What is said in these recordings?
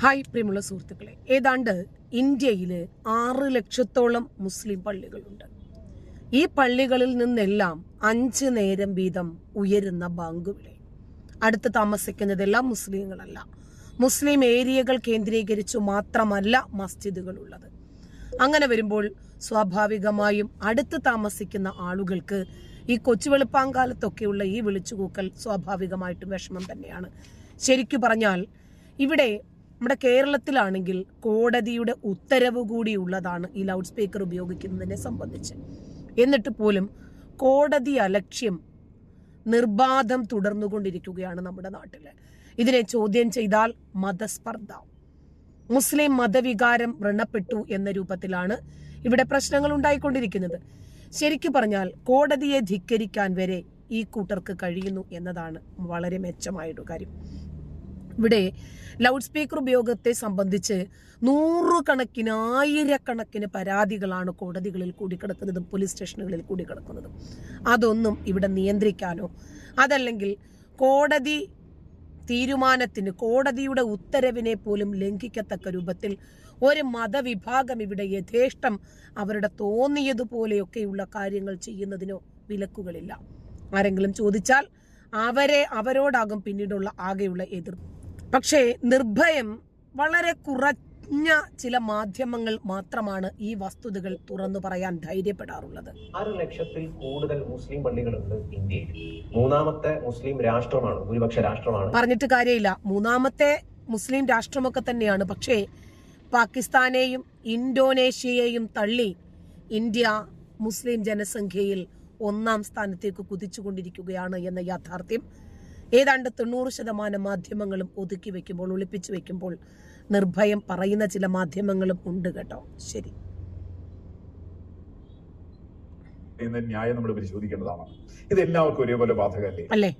Hi പ്രിയമുള്ള സുഹൃത്തുക്കളെ. ഏതാണ്ട് ഇന്ത്യയിൽ ആറ് ലക്ഷത്തോളം മുസ്ലിം പള്ളികളുണ്ട്. ഈ പള്ളികളിൽ നിന്നെല്ലാം അഞ്ച് നേരം വീതം ഉയരുന്ന ബാങ്കുവിളി അടുത്ത് താമസിക്കുന്നതെല്ലാം മുസ്ലിങ്ങളല്ല. മുസ്ലിം ഏരിയകൾ കേന്ദ്രീകരിച്ചു മാത്രമല്ല മസ്ജിദുകൾ ഉള്ളത് അങ്ങനെ വരുമ്പോൾ സ്വാഭാവികമായും അടുത്ത് താമസിക്കുന്ന ആളുകൾക്ക് ഈ കൊച്ചു വെളുപ്പാങ്കാലത്തൊക്കെയുള്ള ഈ വിളിച്ചുകൂക്കൽ സ്വാഭാവികമായിട്ടും വിഷമം തന്നെയാണ്. ശരിക്കു പറഞ്ഞാൽ ഇവിടെ നമ്മുടെ കേരളത്തിലാണെങ്കിൽ കോടതിയുടെ ഉത്തരവ് കൂടി ഉള്ളതാണ് ഈ ലൗഡ് സ്പീക്കർ ഉപയോഗിക്കുന്നതിനെ സംബന്ധിച്ച്. എന്നിട്ട് പോലും കോടതി അലക്ഷ്യം നിർബാധം തുടർന്നുകൊണ്ടിരിക്കുകയാണ് നമ്മുടെ നാട്ടിൽ ഇതിനെ ചോദ്യം ചെയ്താൽ മതസ്പർദ്ധ. മുസ്ലിം മതവികാരം വ്രണപ്പെട്ടു എന്ന രൂപത്തിലാണ് ഇവിടെ പ്രശ്നങ്ങൾ ഉണ്ടായിക്കൊണ്ടിരിക്കുന്നത്. ശരിക്കു പറഞ്ഞാൽ കോടതിയെ ധിക്കരിക്കാൻ വരെ ഈ കൂട്ടർക്ക് കഴിയുന്നു എന്നതാണ് വളരെ മെച്ചമായൊരു കാര്യം. ഇവിടെ ലൗഡ് സ്പീക്കർ ഉപയോഗത്തെ സംബന്ധിച്ച് നൂറുകണക്കിന് ആയിരക്കണക്കിന് പരാതികളാണ് കോടതികളിൽ കൂടി കിടക്കുന്നതും പോലീസ് സ്റ്റേഷനുകളിൽ കൂടി കിടക്കുന്നതും അതൊന്നും ഇവിടെ നിയന്ത്രിക്കാനോ അതല്ലെങ്കിൽ കോടതി തീരുമാനത്തിന് കോടതിയുടെ ഉത്തരവിനെ പോലും ലംഘിക്കത്തക്ക രൂപത്തിൽ ഒരു മതവിഭാഗം ഇവിടെ യഥേഷ്ടം അവരുടെ തോന്നിയതുപോലെയൊക്കെയുള്ള കാര്യങ്ങൾ ചെയ്യുന്നതിനോ വിലക്കുകളില്ല. ആരെങ്കിലും ചോദിച്ചാൽ അവരെ അവരോടാകും പിന്നീടുള്ള ആകെയുള്ള എതിർപ്പ് പക്ഷേ നിർഭയം വളരെ കുറഞ്ഞ ചില മാധ്യമങ്ങൾ മാത്രമാണ് ഈ വസ്തുതകൾ തുറന്നു പറയാൻ ധൈര്യപ്പെടാറുള്ളത്. ആറ് ലക്ഷത്തിൽ കൂടുതൽ മുസ്ലിം പള്ളികളുണ്ട് ഇന്ത്യയിൽ. മൂന്നാമത്തെ മുസ്ലിം രാഷ്ട്രമാണ് ഭൂരിപക്ഷ രാഷ്ട്രമാണ്. പറഞ്ഞിട്ട് കാര്യമില്ല. മൂന്നാമത്തെ മുസ്ലിം രാഷ്ട്രമൊക്കെ തന്നെയാണ്. പക്ഷേ പാകിസ്ഥാനെയും ഇന്തോനേഷ്യയെയും തള്ളി ഇന്ത്യ മുസ്ലിം ജനസംഖ്യയിൽ ഒന്നാം സ്ഥാനത്തേക്ക് കുതിച്ചുകൊണ്ടിരിക്കുകയാണ് എന്ന യാഥാർത്ഥ്യം ഏതാണ്ട് തൊണ്ണൂറ് ശതമാനം മാധ്യമങ്ങളും ഒതുക്കി വെക്കുമ്പോൾ ഒളിപ്പിച്ചു വെക്കുമ്പോൾ നിർഭയം പറയുന്ന ചില മാധ്യമങ്ങളും ഉണ്ട് കേട്ടോ. ശരി. ന്യായം നമ്മൾ പരിശോധിക്കേണ്ടതാണ്. ഇത് എല്ലാവർക്കും ഒരേപോലെ ബാധകല്ലേ അല്ലേ?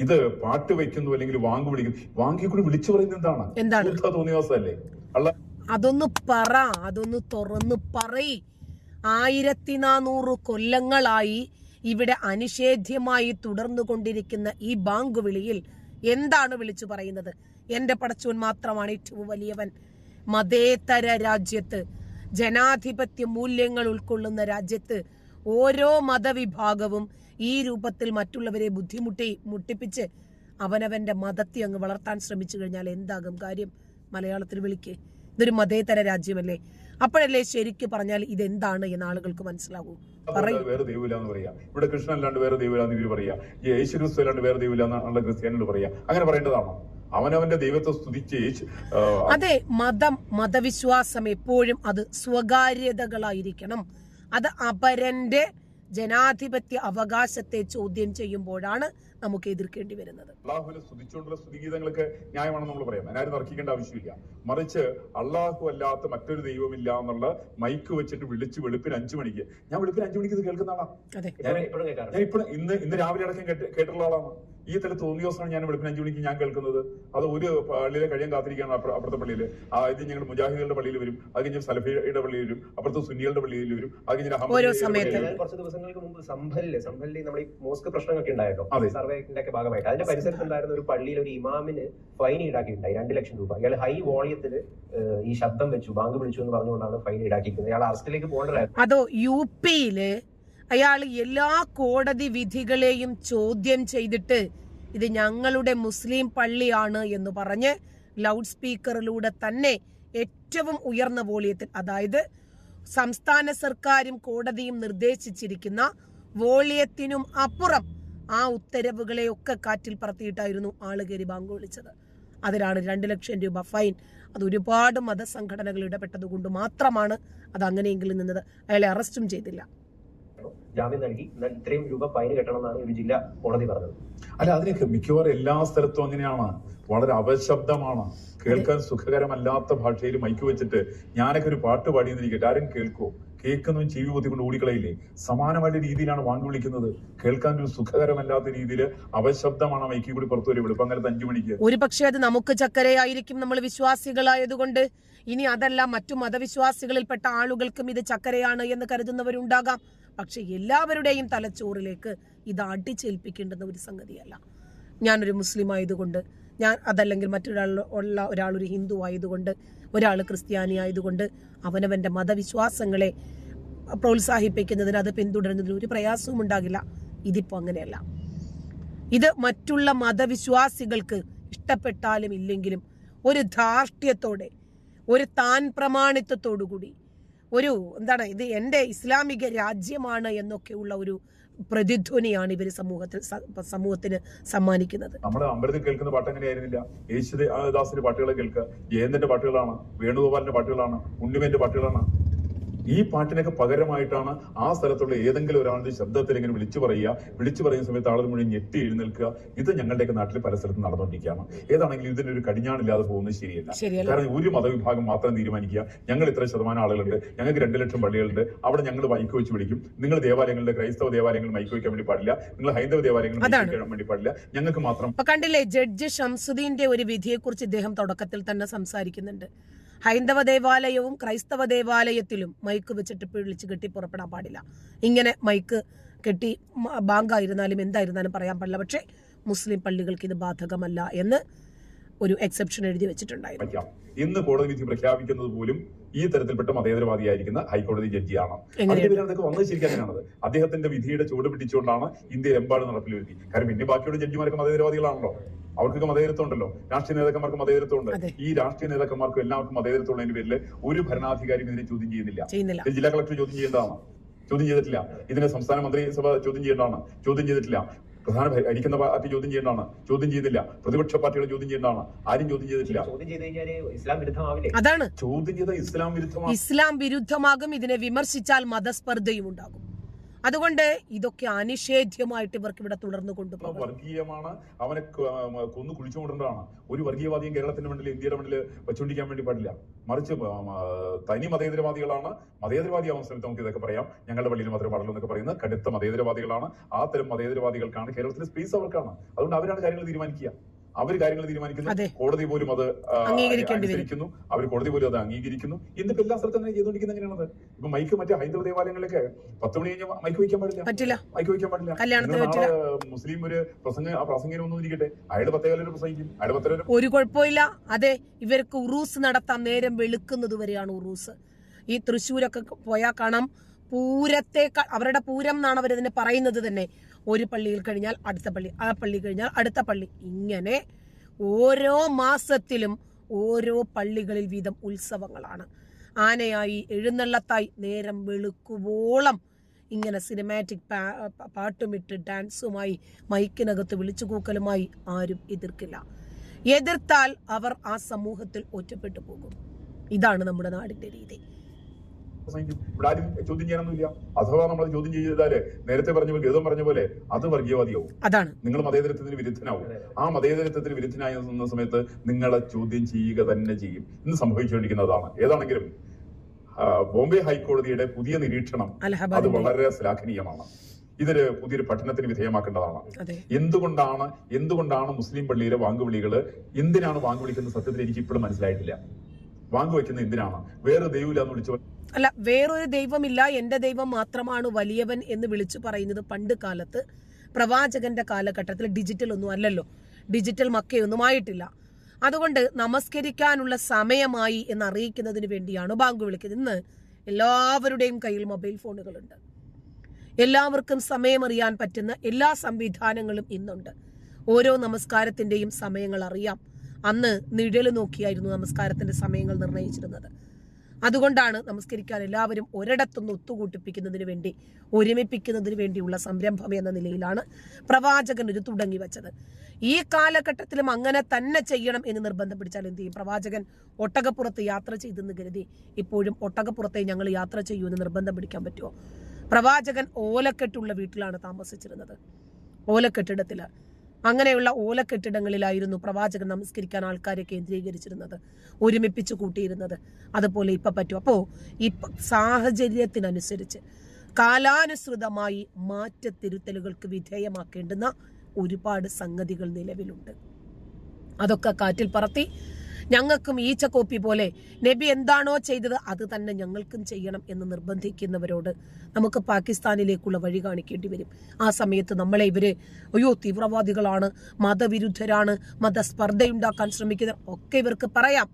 ഇത് പാട്ട് വെക്കുന്നു അല്ലെങ്കിൽ വാങ്ങു വിളിക്കുന്നു വാങ്ങി കൂടി വിളിച്ചു പറയുന്നത് എന്താണ്? എന്താണ്? തോന്നിയവസല്ലേ അല്ല അതൊന്ന് പറ അതൊന്ന് തുറന്ന് പറയ്. ആയിരത്തി നാനൂറ് കൊല്ലങ്ങളായി ഇവിടെ അനിഷേധ്യമായി തുടർന്നുകൊണ്ടിരിക്കുന്ന ഈ ബാങ്ക് വിളിയിൽ എന്താണ് വിളിച്ചു പറയുന്നത്? എന്റെ പടച്ചോൻ മാത്രമാണ് ഏറ്റവും വലിയവൻ. മതേതര രാജ്യത്ത് ജനാധിപത്യ മൂല്യങ്ങൾ ഉൾക്കൊള്ളുന്ന രാജ്യത്ത് ഓരോ മതവിഭാഗവും ഈ രൂപത്തിൽ മറ്റുള്ളവരെ ബുദ്ധിമുട്ടി മുട്ടിപ്പിച്ച് അവനവന്റെ മതത്തെ അങ്ങ് വളർത്താൻ ശ്രമിച്ചു കഴിഞ്ഞാൽ എന്താകും കാര്യം? മലയാളത്തിൽ വിളിക്കേ. ഇതൊരു മതേതര രാജ്യമല്ലേ? അപ്പോഴല്ലേ ശരിക്ക് പറഞ്ഞാൽ ഇതെന്താണ് എന്ന് ആളുകൾക്ക് മനസ്സിലാകൂ. വേറെ ദൈവമില്ല എന്ന് പറയാ? ഇവിടെ കൃഷ്ണൻ അല്ലാണ്ട് വേറെ ദൈവമില്ല എന്ന് ഇവർ പറയാ? യേശു ക്രിസ്തു അല്ലാണ്ട് വേറെ ദൈവമില്ല എന്നുള്ള ക്രിസ്ത്യാനികൾ പറയാ? അങ്ങനെ പറയേണ്ടതാണോ? അവനവന്റെ ദൈവത്തെ സ്തുതിച്ച് അതെ മതം മതവിശ്വാസം എപ്പോഴും അത് സ്വകാര്യതകളായിരിക്കണം. അത് അപരന്റെ ജനാധിപത്യ അവകാശത്തെ ചോദ്യം ചെയ്യുമ്പോഴാണ് നമുക്ക് എതിർക്കേണ്ടി വരുന്നത്. അള്ളാഹുവിനെ സ്തുതിച്ചുകൊണ്ടുള്ള സ്തുതിഗീതങ്ങളൊക്കെ ന്യായമാണെന്ന് നമ്മൾ പറയാം. അതിനാരും തർക്കിക്കേണ്ട ആവശ്യമില്ല. മറിച്ച് അള്ളാഹു അല്ലാത്ത മറ്റൊരു ദൈവമില്ല എന്നുള്ള മൈക്ക് വെച്ചിട്ട് വിളിച്ച് വെളുപ്പിന് അഞ്ചു മണിക്ക്. ഞാൻ വെളുപ്പിന് അഞ്ചു മണിക്ക് ഇത് കേൾക്കുന്ന ആളാണ് ഞാൻ ഇപ്പോഴും ഇന്ന് ഇന്ന് രാവിലെ അടക്കം കേട്ട് കേട്ടിട്ടുള്ള ആളാണ്. ഈ തല തോന്നിയ ദിവസമാണ് ഞാൻ വെളുപ്പിന് അഞ്ചു മണിക്ക് ഞാൻ കേൾക്കുന്നത്. അത് ഒരു പള്ളിയിലെ കഴിയാൻ കാത്തിരിക്കുകയാണ് അപ്പുറ- അപ്പുറത്തെ പള്ളിയിൽ ആദ്യം ഞങ്ങൾ മുജാഹിദുകളുടെ പള്ളിയിൽ വരും. അത് കഴിഞ്ഞ് സലഫിയുടെ പള്ളിയിൽ വരും. അപ്പുറത്ത് സുന്നികളുടെ പള്ളിയിൽ വരും. അത് കഴിഞ്ഞ്. കുറച്ച് ദിവസങ്ങൾക്ക് മുമ്പ് സംഭലിൽ സംഭലിൽ നമ്മൾ ഈ മോസ്ക് പ്രശ്നങ്ങളൊക്കെ ഉണ്ടായല്ലോ. അതെ. സർവേന്റെ ഒക്കെ ഭാഗമായിട്ട്. അതിന്റെ പരിസരത്ത് ഉണ്ടായിരുന്ന ഒരു പള്ളിയിൽ ഒരു ഇമാമിന് ഫൈൻ ഈടാക്കിയിട്ടുണ്ടായി രണ്ട് ലക്ഷം രൂപ. ഇയാൾ ഹൈ വോളിയത്തിൽ ഈ ശബ്ദം വെച്ചു ബാങ്ക് വിളിച്ചു എന്ന് പറഞ്ഞുകൊണ്ടാണ് ഫൈൻ ഈടാക്കിയിരിക്കുന്നത്. ഇയാൾ അറസ്റ്റിലേക്ക് പോകേണ്ടതായിരുന്നു. അതോ യു പിയിൽ അയാൾ എല്ലാ കോടതി വിധികളെയും ചോദ്യം ചെയ്തിട്ട് ഇത് ഞങ്ങളുടെ മുസ്ലിം പള്ളിയാണ് എന്ന് പറഞ്ഞ് ലൗഡ് സ്പീക്കറിലൂടെ തന്നെ ഏറ്റവും ഉയർന്ന വോളിയത്തിൽ അതായത് സംസ്ഥാന സർക്കാരും കോടതിയും നിർദ്ദേശിച്ചിരിക്കുന്ന വോളിയത്തിനും അപ്പുറം ആ ഉത്തരവുകളെ ഒക്കെ കാറ്റിൽ പറത്തിയിട്ടായിരുന്നു ആൾ കയറി ബാങ്ക് അതിലാണ് രണ്ട് ലക്ഷം രൂപ ഫൈൻ. അത് ഒരുപാട് മതസംഘടനകൾ ഇടപെട്ടതുകൊണ്ട് മാത്രമാണ് അത് അങ്ങനെയെങ്കിലും നിന്നത്. അയാളെ അറസ്റ്റും ചെയ്തില്ല. ജാമ്യം നൽകി. എന്നാൽ ഇത്രയും രൂപ ഫൈൻ കെട്ടണമെന്നാണ് ഒരു ജില്ലാ കോടതി പറഞ്ഞത്. അല്ല അതിനൊക്കെ മിക്കവാറും എല്ലാ സ്ഥലത്തും അങ്ങനെയാണ്. വളരെ അപശബ്ദമാണ്. കേൾക്കാൻ സുഖകരമല്ലാത്ത ഭാഷയിൽ മൈക്ക് വെച്ചിട്ട് ഞാനൊക്കെ ഒരു പാട്ട് പാടിയെന്നിരിക്കട്ടെ. ആരും കേൾക്കോ? കേൾക്കുന്നതും ചെവി പൊത്തിക്കൊണ്ട് ഓടിക്കളയില്ലേ? സമാനമായ രീതിയിലാണ് വാങ്ങി വിളിക്കുന്നത്. കേൾക്കാൻ ഒരു സുഖകരമല്ലാത്ത രീതിയിൽ അവശബ്ദമാണ് മൈക്കിൽ കൂടി പുറത്തു വരും വെളുപ്പങ്ങലത്ത് അഞ്ചു മണിക്ക്. ഒരു പക്ഷേ അത് നമുക്ക് ചക്കരയായിരിക്കും നമ്മൾ വിശ്വാസികളായതുകൊണ്ട്. ഇനി അതല്ല മറ്റു മതവിശ്വാസികളിൽപ്പെട്ട ആളുകൾക്കും ഇത് ചക്കരയാണ് എന്ന് കരുതുന്നവരുണ്ടാകാം. പക്ഷെ എല്ലാവരുടെയും തലച്ചോറിലേക്ക് ഇത് അടിച്ചേൽപ്പിക്കേണ്ടുന്ന ഒരു സംഗതിയല്ല. ഞാനൊരു മുസ്ലിം ആയതുകൊണ്ട് ഞാൻ അതല്ലെങ്കിൽ മറ്റൊരാൾ ഉള്ള ഒരാൾ ഒരു ഹിന്ദു ആയതുകൊണ്ട് ഒരാൾ ക്രിസ്ത്യാനി ആയതുകൊണ്ട് അവനവന്റെ മതവിശ്വാസങ്ങളെ പ്രോത്സാഹിപ്പിക്കുന്നതിന് അത് പിന്തുടരുന്നതിന് ഒരു പ്രയാസവും ഉണ്ടാകില്ല. ഇതിപ്പോൾ അങ്ങനെയല്ല. ഇത് മറ്റുള്ള മതവിശ്വാസികൾക്ക് ഇഷ്ടപ്പെട്ടാലും ഇല്ലെങ്കിലും ഒരു ധാർഷ്ട്യത്തോടെ ഒരു താൻ പ്രമാണിത്വത്തോടു കൂടി ഒരു എന്താണ് ഇത് എന്റെ ഇസ്ലാമിക രാജ്യമാണ് എന്നൊക്കെയുള്ള ഒരു പ്രതിധ്വനിയാണ് ഇവർ സമൂഹത്തിൽ സമൂഹത്തിന് സമ്മാനിക്കുന്നത്. നമ്മുടെ അമ്പലത്തിൽ കേൾക്കുന്ന പാട്ട് അങ്ങനെയായിരുന്നില്ല യേശുദാസിന്റെ പാട്ടുകൾ കേൾക്കുക. ജയന്തന്റെ പാട്ടുകളാണ് വേണുഗോപാലിന്റെ പാട്ടുകളാണ് ഉണ്ണിമേന്റെ പാട്ടുകളാണ്. ഈ പാട്ടിനൊക്കെ പകരമായിട്ടാണ് ആ സ്ഥലത്തുള്ള ഏതെങ്കിലും ഒരാളുടെ ശബ്ദത്തിൽ ഇങ്ങനെ വിളിച്ചു പറയുക വിളിച്ചു പറയുന്ന സമയത്ത് ആളുകൾ മുഴുവൻ ഞെട്ടി എഴുന്നേൽക്കുക. ഇത് ഞങ്ങളുടെയൊക്കെ നാട്ടിൽ പല സ്ഥലത്തും നടന്നുകൊണ്ടിരിക്കുകയാണ്. ഏതാണെങ്കിലും ഇതിനൊരു കടിഞ്ഞാണില്ലാതെ പോകുന്നത് ശരിയല്ല. കാരണം ഒരു മതവിഭാഗം മാത്രം തീരുമാനിക്കുക. ഞങ്ങൾ ഇത്ര ശതമാനം ആളുകളുണ്ട്. ഞങ്ങൾക്ക് രണ്ട് ലക്ഷം പള്ളികളുണ്ട്. അവിടെ ഞങ്ങൾ മൈക്ക് വെച്ച് വിളിക്കും. നിങ്ങൾ ദേവാലയങ്ങളുടെ ക്രൈസ്തവ ദേവാലയങ്ങൾ മൈക്ക് വയ്ക്കാൻ വേണ്ടി പാടില്ല. നിങ്ങൾ ഹൈന്ദവ ദേവാലയങ്ങൾ മൈക്ക്. വയ്ക്കാൻ വേണ്ടി പാടില്ല. ഞങ്ങൾക്ക് മാത്രം കണ്ടില്ലേ ജഡ്ജ് ഷംസുദ്ദീന്റെ ഒരു വിധിയെക്കുറിച്ച് ഇദ്ദേഹം തുടക്കത്തിൽ തന്നെ സംസാരിക്കുന്നുണ്ട്. ഹൈന്ദവ ദേവാലയവും ക്രൈസ്തവ ദേവാലയത്തിലും മൈക്ക് വെച്ചിട്ട് പിടിച്ച് കെട്ടി പുറപ്പെടാൻ പാടില്ല. ഇങ്ങനെ മൈക്ക് കെട്ടി ബാങ്കായിരുന്നാലും എന്തായിരുന്നാലും പറയാൻ പാടില്ല. പക്ഷേ മുസ്ലിം പള്ളികൾക്ക് ഇത് ബാധകമല്ല എന്ന് ഒരു എക്സെപ്ഷൻ എഴുതി വെച്ചിട്ടുണ്ടായിരുന്നു. ഇന്ന് കോടതി വിധി പ്രഖ്യാപിക്കുന്നത് പോലും ഈ തരത്തിൽപ്പെട്ട മതേതരവാദിയായിരിക്കുന്ന ഹൈക്കോടതി ജഡ്ജിയാണ്. അതൊക്കെ വന്നത് അദ്ദേഹത്തിന്റെ വിധിയുടെ ചുവട് പിടിച്ചുകൊണ്ടാണ് ഇന്ത്യ എമ്പാട് നടപ്പിൽ വരുത്തി കാരണം പിന്നെ ബാക്കിയുള്ള ജഡ്ജിമാരൊക്കെ മതേതരവാദികളാണല്ലോ. അവർക്കൊക്കെ മതേതരത്വം ഉണ്ടല്ലോ. രാഷ്ട്രീയ നേതാക്കന്മാർക്ക് മതേതരത്വം ഉണ്ട്. ഈ രാഷ്ട്രീയ നേതാക്കന്മാർക്കും എല്ലാവർക്കും മതേതരത്വം ഉള്ളതിന്റെ പേരിൽ ഒരു ഭരണാധികാരിയും ഇതിനെ ചോദ്യം ചെയ്യുന്നില്ല. ജില്ലാ കളക്ടർ ചോദ്യം ചെയ്യേണ്ടതാണ്. ചോദ്യം ചെയ്തിട്ടില്ല. ഇതിനെ സംസ്ഥാന മന്ത്രിസഭ ചോദ്യം ചെയ്യേണ്ടതാണ്. ചോദ്യം ചെയ്തിട്ടില്ല. പ്രധാന ഭരിക്കുന്ന പാർട്ടി ചോദ്യം ചെയ്യേണ്ടതാണ് ചോദ്യം ചെയ്തില്ല. പ്രതിപക്ഷ പാർട്ടികൾ ചോദ്യം ചെയ്യേണ്ടതാണ് ആരും ചോദ്യം ചെയ്തിട്ടില്ല. ചോദ്യം ചെയ്ത് കഴിഞ്ഞാൽ ഇസ്ലാം വിരുദ്ധമാവില്ലേ? അതാണ്. ചോദ്യം ചെയ്ത ഇസ്ലാം വിരുദ്ധമാകും ഇസ്ലാം വിരുദ്ധമാകും. ഇതിനെ വിമർശിച്ചാൽ മതസ്പർദ്ധയും ഉണ്ടാകും അതുകൊണ്ട് ഇതൊക്കെ അനിഷേധ്യമായിട്ട് ഇവർക്ക് ഇവിടെ തുടർന്നു കൊണ്ടുപോകും വർഗീയമാണ്. അവനെ കൊന്നു കുഴിച്ചുകൊണ്ടതാണ് ഒരു വർഗീയവാദിയും കേരളത്തിന്റെ മണ്ണിൽ ഇന്ത്യയുടെ മണ്ണിൽ വെച്ചുകൊണ്ടിരിക്കാൻ വേണ്ടി പാടില്ല. മറിച്ച് തനി മതേതരവാദികളാണ്. മതേതരവാദിയാവുന്ന സമയത്ത് നമുക്ക് ഇതൊക്കെ പറയാം. ഞങ്ങളുടെ പള്ളിയിൽ മാത്രമേ പാടുള്ളൂ എന്നൊക്കെ പറയുന്നത് കടുത്ത മതേതരവാദികളാണ്. ആ തരം മതേതരവാദികൾക്കാണ് കേരളത്തിലെ സ്പേസ് അവർക്കാണ്. അതുകൊണ്ട് അവരാണ് കാര്യങ്ങൾ തീരുമാനിക്കുക. അവർ കാര്യങ്ങൾ തീരുമാനിക്കുന്നു. കോടതി പോലും അത് അംഗീകരിക്കുന്നു അവർ കോടതി പോലും അത് അംഗീകരിക്കുന്നു. ഇന്നിപ്പോ എല്ലാ സ്ഥലത്തും അങ്ങനെ ചെയ്തുകൊണ്ടിരിക്കുന്നത് എങ്ങനെയാണത്? ഇപ്പൊ മൈക്ക് മറ്റേ ഹൈന്ദവ ദേവാലയങ്ങളിലൊക്കെ പത്ത് മണി കഴിഞ്ഞാൽ മൈക്ക് വയ്ക്കാൻ പാടില്ല? മൈക്ക് വയ്ക്കാൻ പാടില്ല. മുസ്ലിം ഒരു പ്രസംഗ ആ പ്രസംഗം ഒന്നും ഇരിക്കട്ടെ അയാളുടെ പത്തേകാലം പ്രസംഗിക്കും. അയാളുടെ പത്തേകാലം ഒരു കുഴപ്പമില്ല. അതെ ഇവർക്ക് ഉറൂസ് നടത്താൻ നേരം വെളുക്കുന്നത് വരെയാണ് ഉറൂസ്. ഈ തൃശ്ശൂരൊക്കെ പോയാൽ കാണാം. പൂരത്തേക്കാൾ അവരുടെ പൂരം എന്നാണ് അവരതിനെ പറയുന്നത് തന്നെ. ഒരു പള്ളിയിൽ കഴിഞ്ഞാൽ അടുത്ത പള്ളി ആ പള്ളി കഴിഞ്ഞാൽ അടുത്ത പള്ളി. ഇങ്ങനെ ഓരോ മാസത്തിലും ഓരോ പള്ളികളിൽ വീതം ഉത്സവങ്ങളാണ്. ആനയായി എഴുന്നള്ളത്തായി നേരം വെളുക്കുവോളം ഇങ്ങനെ സിനിമാറ്റിക് പാ പാട്ടുമിട്ട് ഡാൻസുമായി മൈക്കിനകത്ത് വിളിച്ചു കൂക്കലുമായി ആരും എതിർക്കില്ല. എതിർത്താൽ അവർ ആ സമൂഹത്തിൽ ഒറ്റപ്പെട്ടു പോകും. ഇതാണ് നമ്മുടെ നാടിന്റെ രീതി. പ്രസംഗിക്കും ഇവിടെ ആരും ചോദ്യം ചെയ്യാനൊന്നുമില്ല. അഥവാ നമ്മൾ ചോദ്യം ചെയ്താൽ നേരത്തെ പറഞ്ഞ പോലെ ഗതം പറഞ്ഞ പോലെ അത് വർഗീയവാദിയാവും. അതാണ്. നിങ്ങൾ മതേതരത്വത്തിന് വിരുദ്ധനാവും. ആ മതേതരത്വത്തിന് വിരുദ്ധനായി നിന്ന സമയത്ത് നിങ്ങളെ ചോദ്യം ചെയ്യുക തന്നെ ചെയ്യും. ഇന്ന് സംഭവിച്ചുകൊണ്ടിരിക്കുന്നതാണ് ഏതാണെങ്കിലും ബോംബെ ഹൈക്കോടതിയുടെ പുതിയ നിരീക്ഷണം അത് വളരെ ശ്ലാഘനീയമാണ്. ഇതൊരു പുതിയൊരു പഠനത്തിന് വിധേയമാക്കേണ്ടതാണ്. എന്തുകൊണ്ടാണ് എന്തുകൊണ്ടാണ് മുസ്ലിം പള്ളിയിലെ വാങ്കുവിളികൾ എന്തിനാണ് വാങ്കുവിളിക്കുന്നത് സത്യത്തിൽ എനിക്ക് ഇപ്പോഴും മനസ്സിലായിട്ടില്ല. വാങ്കുവയ്ക്കുന്നത് എന്തിനാണ്? വേറെ ദൈവമില്ല എന്ന് വിളിച്ചു അല്ല വേറൊരു ദൈവമില്ല എന്റെ ദൈവം മാത്രമാണ് വലിയവൻ എന്ന് വിളിച്ചു പറയുന്നത് പണ്ട് കാലത്ത് പ്രവാചകന്റെ കാലഘട്ടത്തിൽ ഡിജിറ്റൽ ഒന്നും അല്ലല്ലോ. ഡിജിറ്റൽ മക്കയൊന്നും ആയിട്ടില്ല അതുകൊണ്ട് നമസ്കരിക്കാനുള്ള സമയമായി എന്ന് അറിയിക്കുന്നതിന് വേണ്ടിയാണ് ബാങ്ക് വിളിക്കുന്നത്. ഇന്ന് എല്ലാവരുടെയും കയ്യിൽ മൊബൈൽ ഫോണുകളുണ്ട്. എല്ലാവർക്കും സമയമറിയാൻ പറ്റുന്ന എല്ലാ സംവിധാനങ്ങളും ഇന്നുണ്ട്. ഓരോ നമസ്കാരത്തിന്റെയും സമയങ്ങൾ അറിയാം. അന്ന് നിഴൽ നോക്കിയായിരുന്നു നമസ്കാരത്തിന്റെ സമയങ്ങൾ നിർണയിച്ചിരുന്നത് അതുകൊണ്ടാണ് നമസ്കരിക്കാൻ എല്ലാവരും ഒരിടത്തുനിന്ന് ഒത്തുകൂട്ടിപ്പിക്കുന്നതിന് വേണ്ടി ഒരുമിപ്പിക്കുന്നതിന് വേണ്ടിയുള്ള സംരംഭം എന്ന നിലയിലാണ് പ്രവാചകൻ ഇത് തുടങ്ങി വെച്ചത്. ഈ കാലഘട്ടത്തിലും അങ്ങനെ തന്നെ ചെയ്യണം എന്ന് നിർബന്ധം പിടിച്ചാൽ എന്ത് ചെയ്യും? പ്രവാചകൻ ഒട്ടകപ്പുറത്ത് യാത്ര ചെയ്തെന്ന് കരുതി ഇപ്പോഴും ഒട്ടകപ്പുറത്തെ ഞങ്ങൾ യാത്ര ചെയ്യൂ എന്ന് നിർബന്ധം പിടിക്കാൻ പറ്റുമോ? പ്രവാചകൻ ഓലക്കെട്ടുള്ള വീട്ടിലാണ് താമസിച്ചിരുന്നത്. ഓലക്കെട്ടിടത്തിൽ. അങ്ങനെയുള്ള ഓലക്കെട്ടിടങ്ങളിലായിരുന്നു പ്രവാചകൻ നമസ്കരിക്കാൻ ആൾക്കാരെ കേന്ദ്രീകരിച്ചിരുന്നത് ഒരുമിപ്പിച്ച് കൂട്ടിയിരുന്നത്. അതുപോലെ ഇപ്പം പറ്റും. അപ്പോൾ ഇപ്പം സാഹചര്യത്തിനനുസരിച്ച് കാലാനുസൃതമായി മാറ്റത്തിരുത്തലുകൾക്ക് വിധേയമാക്കേണ്ടുന്ന ഒരുപാട് സംഗതികൾ നിലവിലുണ്ട്. അതൊക്കെ കാറ്റിൽ പറത്തി ഞങ്ങൾക്കും ഈച്ചക്കോപ്പി പോലെ നബി എന്താണോ ചെയ്തത് അത് തന്നെ ഞങ്ങൾക്കും ചെയ്യണം എന്ന് നിർബന്ധിക്കുന്നവരോട് നമുക്ക് പാകിസ്ഥാനിലേക്കുള്ള വഴി കാണിക്കേണ്ടി വരും. ആ സമയത്ത് നമ്മളെ ഇവർ അയ്യോ തീവ്രവാദികളാണ് മതവിരുദ്ധരാണ് മതസ്പർദ്ധയുണ്ടാക്കാൻ ശ്രമിക്കുന്ന ഒക്കെ ഇവർക്ക് പറയാം.